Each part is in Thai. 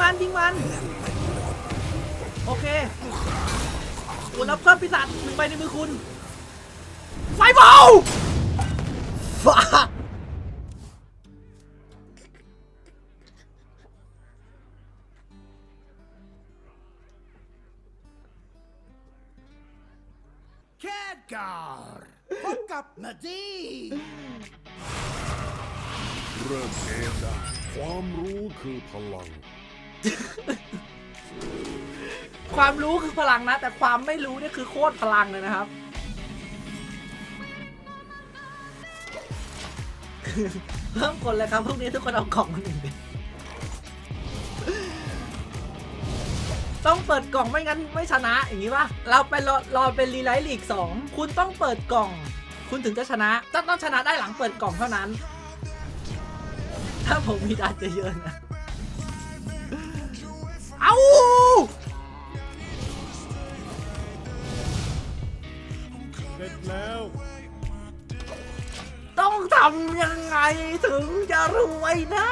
มัน โอเคคุณรับเพิ่มปีศาจหนึ่งใบในมือคุณ ไฟเบาฟ้าแคดการ์ดพบกับนาจีเริ่มเกมได้ความรู้คือพลัง ความรู้คือพลังนะ แต่ความไม่รู้เนี่ยคือโคตรพลังเลยนะครับ เพิ่มคนเลยครับพวกนี้ทุกคนเอากล่องมาหนึ่งเดียวต้องเปิดกล่องไม่งั้นไม่ชนะอย่างนี้ป่ะ เราไปรอรอเป็นรีไลท์ลีกสองคุณต้องเปิดกล่อง คุณถึงจะชนะต้องต้องชนะได้หลังเปิดกล่องเท่านั้น ถ้าผมมีดาจะเยอะนะำยังไงถึงจะรวยนะ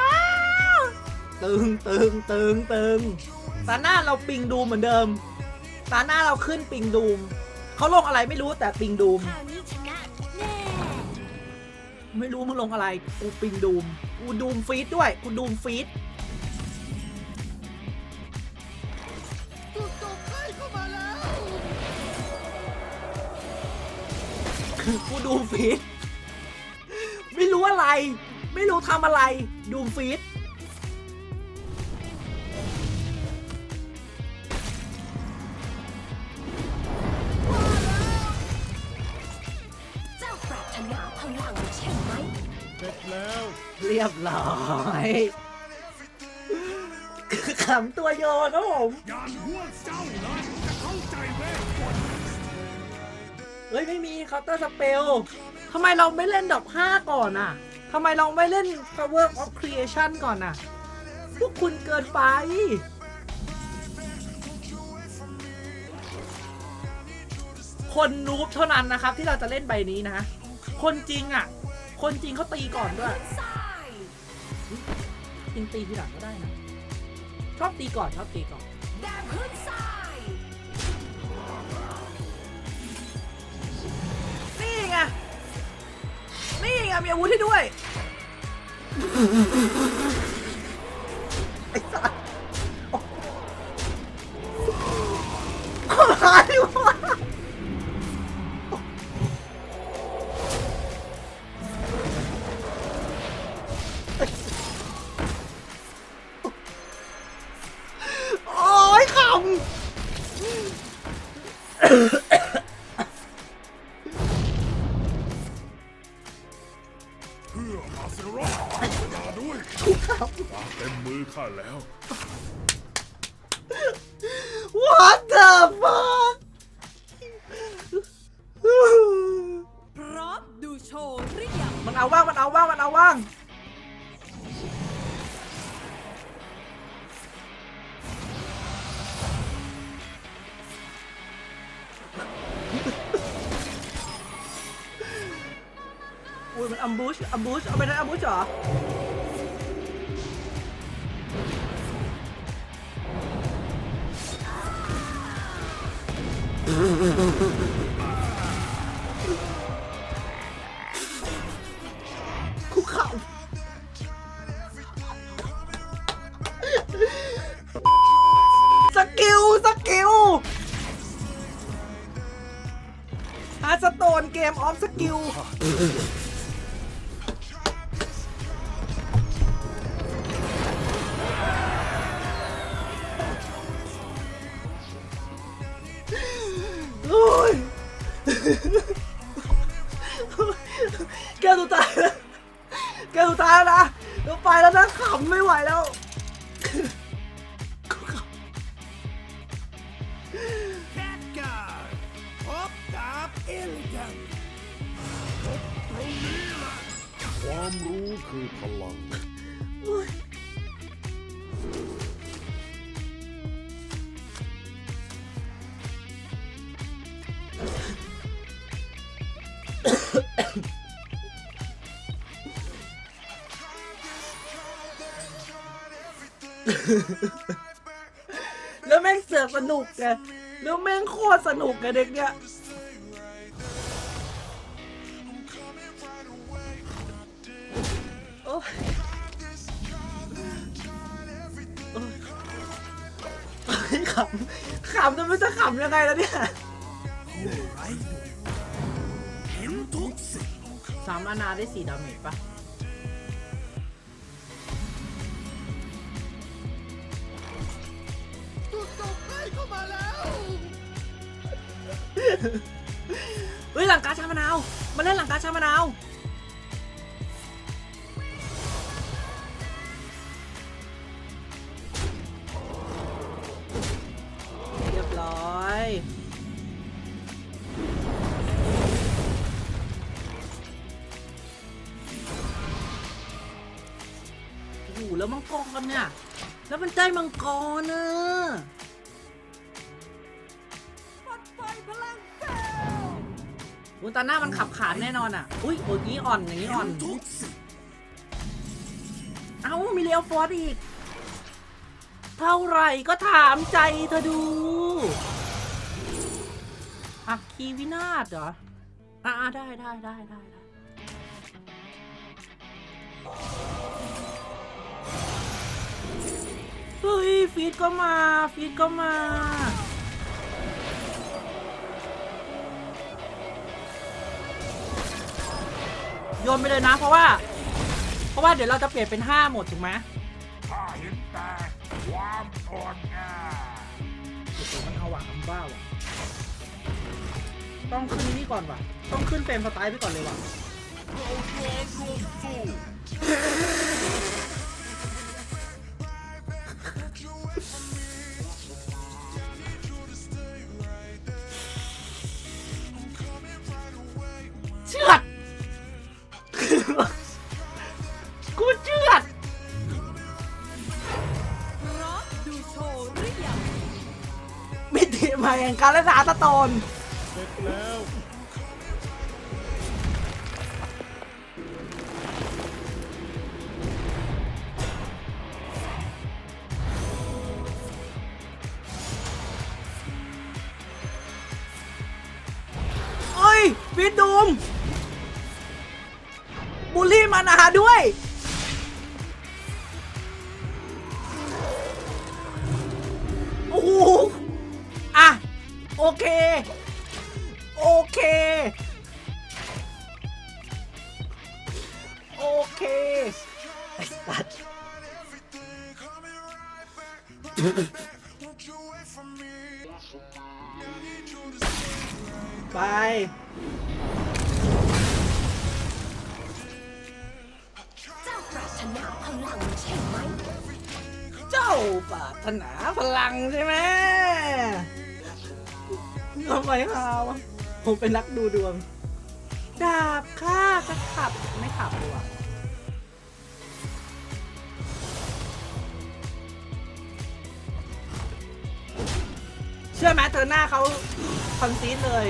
ตึงตึงตึงตึงตาหน้าเราปิงดูเหมือนเดิม ตาหน้าเราขึ้นปิงดูมเขาลงอะไรไม่รู้แต่ปิงดูม ไม่รู้มึงลงอะไร กูปิงดูม กูดูมฟีดด้วย กูดูมฟีดกูดูมฟีด อะไร ไม่รู้ทำอะไร ดูมฟีดเจ้าปรารถนาพลังใช่ไหม เสร็จแล้ว เรียบร้อยขำตัวโยนครับผมยานหัวเจ้านะจะเข้าใจเวทมนต์เฮ้ย ไม่มีเคาน์เตอร์สเปลทำไมเราไม่เล่นดอก5ก่อนอะ ทำไมเราไม่เล่น Power of Creation ก่อนอะ พวกคุณเกินไป คนนูบเท่านั้นนะครับ ที่เราจะเล่นใบนี้นะ คนจริงอะ คนจริงเขาตีก่อนด้วย จริงตีทีหลังก็ได้นะ ชอบตีก่อน ชอบตีก่อน นี่ไงมีอาวุธให้ด้วยไอ้สัสอะไรวะโอ้ยขำ มันเอาว่าง มันเอาว่าง มันเอาว่าง อุ้ยมันอัมบูชอัมบูชเอาไปนั้นอัมบูชเหรอคุก ฮาร์สโตนเกมออฟสกิลโอ้ยแก้วสุดท้ายแล้วแก้วสุดท้ายแล้วนะเราไปแล้วนะขำไม่ไหวแล้ว ความรู้คือพลังแงเสือกสนุกไงแล้วแม่งโคตรสนุกไงเด็กเนี้ย ขำขำจะไม่รู้จะขำยังไงแล้วเนี่ยสามอานาได้สี่ดาเมจปะตุกตกใกล้เข้ามาแล้ว เฮ้ยหลังกาชามะนาวมาเล่นหลังกาชามะนาว แล้วมังกรเนี่ย แล้วมันได้มังกรเน่ะอุยตาหน้ามันขับขานแน่นอนอะ อุ้ยโอ้ยนี้อ่อนอย่างนี้อ่อน เอ้า มีเลียวฟอร์ดอีก เท่าไหร่ก็ถามใจเธอดูอักคีวินาศเหรอ อ่าได้ได้ได้ได้ได้ ฟีดก็มาฟีดก็มาโยนไปเลยนะ เพราะว่า เพราะว่าเดี๋ยวเราจะเปลี่ยนเป็น 5 หมดถูกไหมข้าเห็นแต่ความอ่อนแอโอ้โหมันเอาว่ะทำบ้าว่ะต้องขึ้นนี่ก่อนว่ะ ต้องขึ้นเฟรมสไตล์ไปก่อนเลยว่ะ มิติใหม่แห่งการรักษาตะโตนเสร็จแล้วเอ้ยฟีดดูมบูลลี่มานาด้วย ไป เจ้าปรารถนาพลังใช่ไหม เจ้าปรารถนาพลังใช่ไหมทำไมฮาวผมเป็นนักดูดวง ดาบข้าจะขับไม่ขับดีกว่า เชื่อไหมเธอหน้าเขาคอนซีดเลย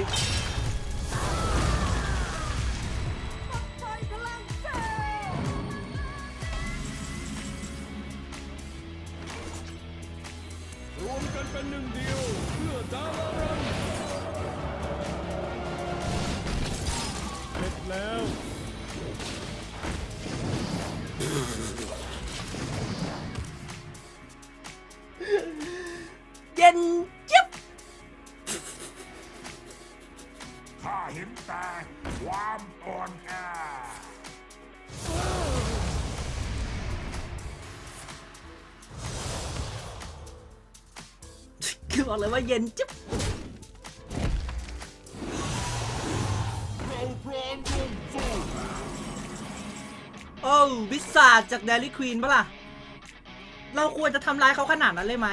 รวมกันเป็นหนึ่งเดียวเพื่อดาวารันเสร็จแล้ว บอกเลยว่าเย็นจิ๊บเราพร้อมร่วมสู้โอ้วิสาจจากเดลี่ควีนปะล่ะ เราควรจะทำร้ายเขาขนาดนั้นเลยไหม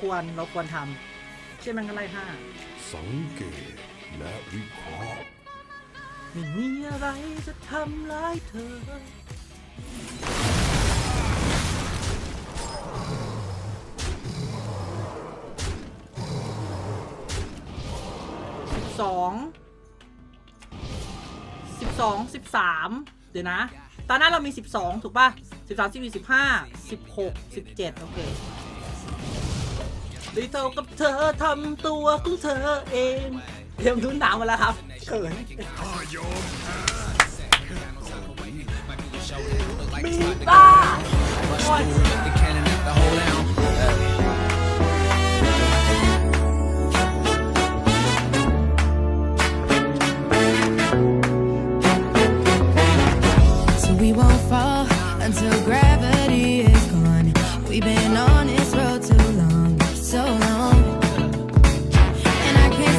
ควรเราควรทำใช่ไหมกันไรห้าสังเกตและวิเคราะห์ไม่มีอะไรจะทำร้ายเธอ สิบสองสิบสองสิบสามเดี๋ยวนะ ตอนหน้าเรามีสิบสองถูกป่ะสิบสามสิบสี่สิบห้าสิบหกสิบเจ็ดโอเคได้เท่ากับเธอทำตัวของเธอเองเตรียมทุนหนาวมาแล้วครับเขินข้ายอมแพ้มีบ้า